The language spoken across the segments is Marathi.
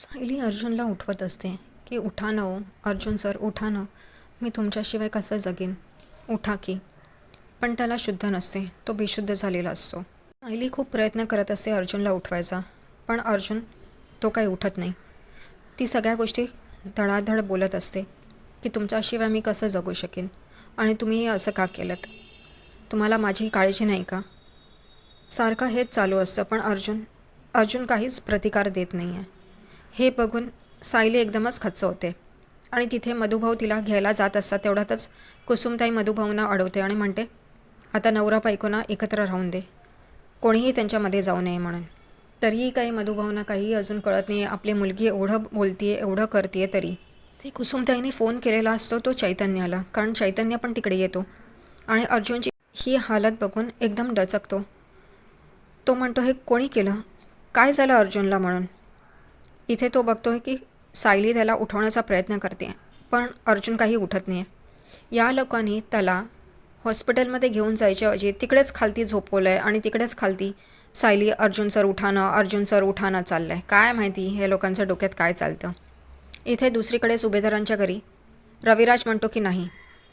सायली अर्जुनला उठवत असते की उठा ना हो अर्जुन सर उठा ना. मी तुमच्याशिवाय कसं जगेन? उठा की. पण त्याला शुद्ध नसते. तो बेशुद्ध झालेला असतो. सायली खूप प्रयत्न करत असते अर्जुनला उठवायचा. पण अर्जुन तो काही उठत नाही. ती सगळ्या गोष्टी धडाधड बोलत असते की तुमच्याशिवाय मी कसं जगू शकेन? आणि तुम्ही हे असं का केलं तुम्हाला माझी काळजी नाही का? सारखं हेच चालू असतं पण अर्जुन अर्जुन काहीच प्रतिकार देत नाही आहे हे बघून सायली एकदमच खच्च होते आणि तिथे मधुभाऊ तिला घ्यायला जात असतात तेवढ्यातच कुसुमताई मधुभाऊंना अडवते आणि म्हणते आता नवरा बायकोना एकत्र राहून दे. कोणीही त्यांच्यामध्ये जाऊ नये म्हणून. तरीही काही मधुभाऊंना काही अजून कळत नाही आहे आपली मुलगी एवढं बोलतीये एवढं करते तरी. ते कुसुमताईने फोन केलेला असतो तो चैतन्याला. कारण चैतन्य पण तिकडे येतो. आणि अर्जुनची ही हालत बघून एकदम डचकतो. तो म्हणतो हे कोणी केलं? काय झालं अर्जुनला म्हणून? इथे तो बघतोय की सायली त्याला उठवण्याचा प्रयत्न करते पण अर्जुन काही उठत नाही आहे या लोकांनी त्याला हॉस्पिटलमध्ये घेऊन जायच्या ऐवजी तिकडेच खालती झोपवलं आहे आणि तिकडेच खालती सायली अर्जुन सर उठाणं अर्जुन सर उठाणं चाललं आहे काय माहिती हे लोकांच्या डोक्यात काय चालतं? इथे दुसरीकडे सुभेदारांच्या घरी रविराज म्हणतो की नाही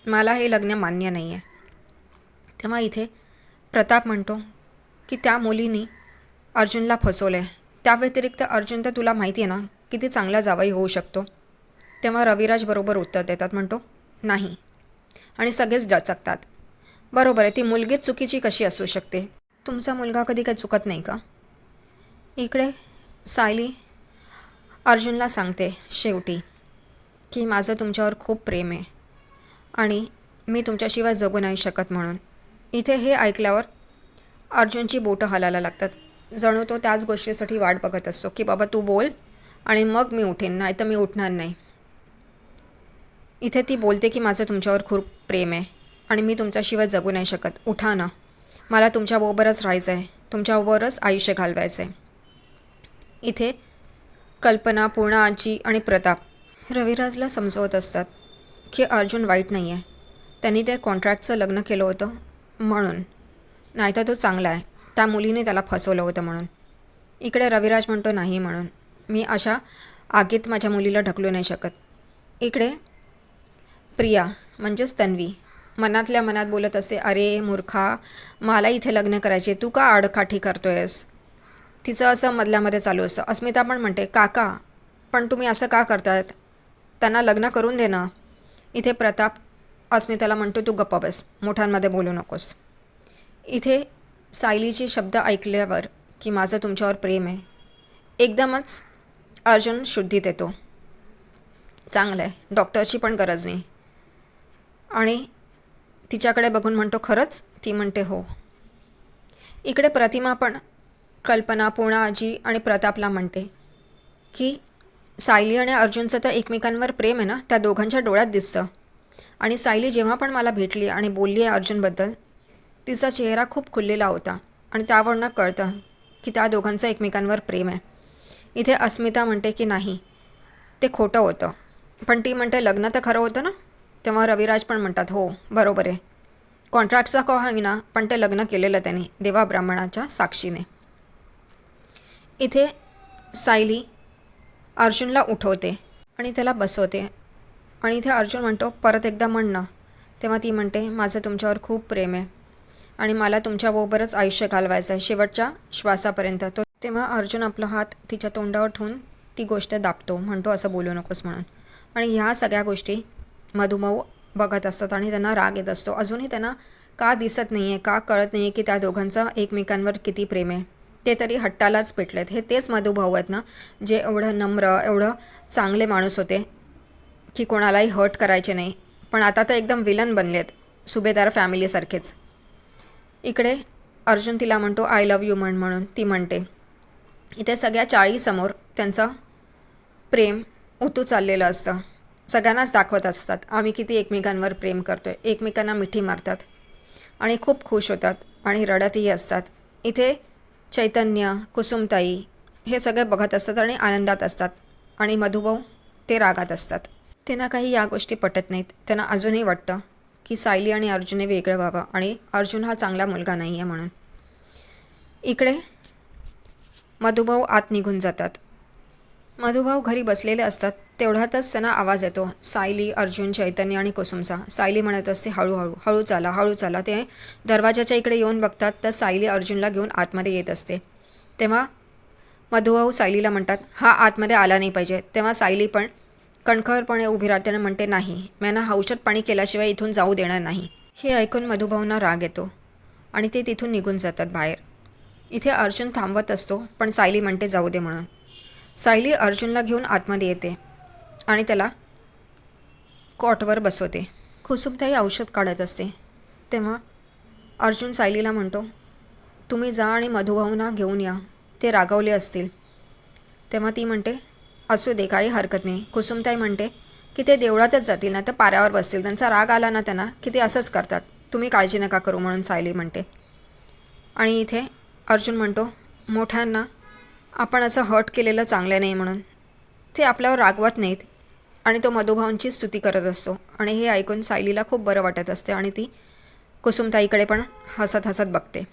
मला हे लग्न मान्य नाही आहे तेव्हा इथे प्रताप म्हणतो की त्या मुलीनी अर्जुनला फसवलं आहे त्या व्यतिरिक्त अर्जुन तर तुला माहिती आहे ना किती चांगला जावाई होऊ शकतो. तेव्हा रविराज बरोबर उत्तर देतात म्हणतो नाही. आणि सगळेच डचकतात. बरोबर आहे ती मुलगीच चुकीची कशी असू शकते? तुमचा मुलगा कधी काही चुकत नाही का? इकडे सायली अर्जुनला सांगते शेवटी की माझं तुमच्यावर खूप प्रेम आहे आणि मी तुमच्याशिवाय जगू नाही शकत म्हणून. इथे हे ऐकल्यावर अर्जुनची बोटं हालायला लागतात. जणू तो त्याच गोष्टीसाठी वाट बघत असतो की बाबा तू बोल आणि मग मी उठेन नाही तर मी उठणार नाही. इथे ती बोलते की माझं तुमच्यावर खूप प्रेम आहे आणि मी तुमच्याशिवाय जगू नाही शकत. उठा ना. मला तुमच्याबरोबरच राहायचं आहे तुमच्याबरोबरच आयुष्य घालवायचं आहे इथे कल्पना पूर्णा आजी आणि प्रताप रविराजला समजवत असतात की अर्जुन वाईट नाही आहे त्यांनी त्या कॉन्ट्रॅक्टचं लग्न केलं होतं म्हणून. नाहीतर तो चांगला आहे. त्या मुलीने त्याला फसवलं होतं म्हणून. इकडे रविराज म्हणतो नाही म्हणून. मी अशा आगीत माझ्या मुलीला ढकलू नाही शकत. इकडे प्रिया म्हणजेच तन्वी मनातल्या मनात बोलत असते अरे मूर्खा मला इथे लग्न करायचे तू का आडकाठी करतोयस? तिचं असं मधल्यामध्ये चालू असतं. अस्मिता पण म्हणते काका पण तुम्ही असं का करतायत? त्यांना लग्न करून दे ना. इथे प्रताप अस्मिताला म्हणतो तू गप्पा बस मोठ्यांमध्ये बोलू नकोस. इथे सायलीचे शब्द ऐकल्यावर की माझं तुमच्यावर प्रेम आहे. एकदमच अर्जुन शुद्धीत येतो. चांगलं आहे डॉक्टरची पण गरज नाही. आणि तिच्याकडे बघून म्हणतो खरंच? ती म्हणते हो. इकडे प्रतिमा पण कल्पना पूर्णा आजी आणि प्रतापला म्हणते की सायली आणि अर्जुनचं तर एकमेकांवर प्रेम आहे ना? त्या दोघांच्या डोळ्यात दिसतं. आणि सायली जेव्हा पण मला भेटली आणि बोलली आहे अर्जुनबद्दल तिचा चेहरा खूप खुललेला होता आणि त्यावरनं कळतं की त्या दोघांचं एकमेकांवर प्रेम आहे. इथे अस्मिता म्हणते की नाही ते खोटं होतं. पण ती म्हणते लग्न तर खरं होतं ना? तेव्हा रविराज पण म्हणतात हो बरोबर आहे. कॉन्ट्रॅक्टचा का होईना पण ते लग्न केलेलं त्यांनी देवा ब्राह्मणाच्या साक्षीने. इथे सायली अर्जुनला उठवते आणि त्याला बसवते. आणि इथे अर्जुन म्हणतो परत एकदा म्हणणं तेव्हा ती म्हणते माझं तुमच्यावर खूप प्रेम आहे. आणि मला तुमच्याबरोबरच आयुष्य घालवायचं आहे. शेवटच्या श्वासापर्यंत तो तेव्हा अर्जुन आपला हात तिच्या तोंडावर ठेवून ती गोष्ट दाबतो. म्हणतो असं बोलू नकोस म्हणून. आणि ह्या सगळ्या गोष्टी मधुमऊ बघत असतात आणि त्यांना राग येत असतो. अजूनही त्यांना का दिसत नाही आहे का कळत नाही आहे की त्या दोघांचं एकमेकांवर किती प्रेम आहे. ते तरी हट्टालाच पेटलेत. हे तेच मधुभाऊ आहेत ना जे एवढं नम्र एवढं चांगले माणूस होते की कोणालाही हर्ट करायचे नाही. पण आता तर एकदम विलन बनलेत सुभेदार फॅमिलीसारखेच इकडे अर्जुन तिला म्हणतो आय लव्ह यू म्हण म्हणून ती म्हणते. इथे सगळ्या चाळीसमोर त्यांचं प्रेम उतू चाललेलं असतं. सगळ्यांनाच दाखवत असतात. आम्ही किती एकमेकांवर प्रेम करतो आहे एकमेकांना मिठी मारतात आणि खूप खुश होतात आणि रडतही असतात. इथे चैतन्य कुसुमताई हे सगळे बघत असतात आणि आनंदात असतात आणि मधुभाऊ ते रागात असतात. त्यांना काही या गोष्टी पटत नाहीत. त्यांना अजूनही वाटतं की सायली आणि अर्जुनने वेगळं व्हावं आणि अर्जुन हा चांगला मुलगा नाही आहे म्हणून. इकडे मधुभाऊ आत निघून जातात. मधुभाऊ घरी बसलेले असतात तेवढ्यातच त्यांना आवाज येतो. सायली अर्जुन चैतन्य आणि कुसुमचा. सायली म्हणत असते हळूहळू हळू चाला हळू चाला. ते दरवाजाच्या इकडे येऊन बघतात तर सायली अर्जुनला घेऊन आतमध्ये येत असते. तेव्हा मधुभाऊ सायलीला म्हणतात हा आतमध्ये आला नाही पाहिजे. तेव्हा सायली पण कणखरपणे उभी राहते आणि म्हणते नाही मॅना औषध पाणी केल्याशिवाय इथून जाऊ देणार नाही. हे ऐकून मधुभाऊंना राग येतो आणि ते तिथून निघून जातात बाहेर. इथे अर्जुन थांबवत असतो पण सायली म्हणते जाऊ दे म्हणून. सायली अर्जुनला घेऊन आतमध्ये येते आणि त्याला कॉटवर बसवते. कुसुमताई औषध काढत असते. तेव्हा अर्जुन सायलीला म्हणतो तुम्ही जा आणि मधुभाऊंना घेऊन या. ते रागावले असतील. तेव्हा ती म्हणते असू दे काही हरकत नाही. कुसुमताई म्हणते की ते देवळातच जातील ना तर पाऱ्यावर बसतील. त्यांचा राग आला ना त्यांना की ते असंच करतात. तुम्ही काळजी नका करू म्हणून सायली म्हणते. आणि इथे अर्जुन म्हणतो मोठ्यांना आपण असं हर्ट केलेलं चांगलं नाही म्हणून. ते आपल्यावर रागवत नाहीत आणि तो मधुभाऊंची स्तुती करत असतो. आणि हे ऐकून सायलीला खूप बरं वाटत असते आणि ती कुसुमताईकडे पण हसत हसत बघते.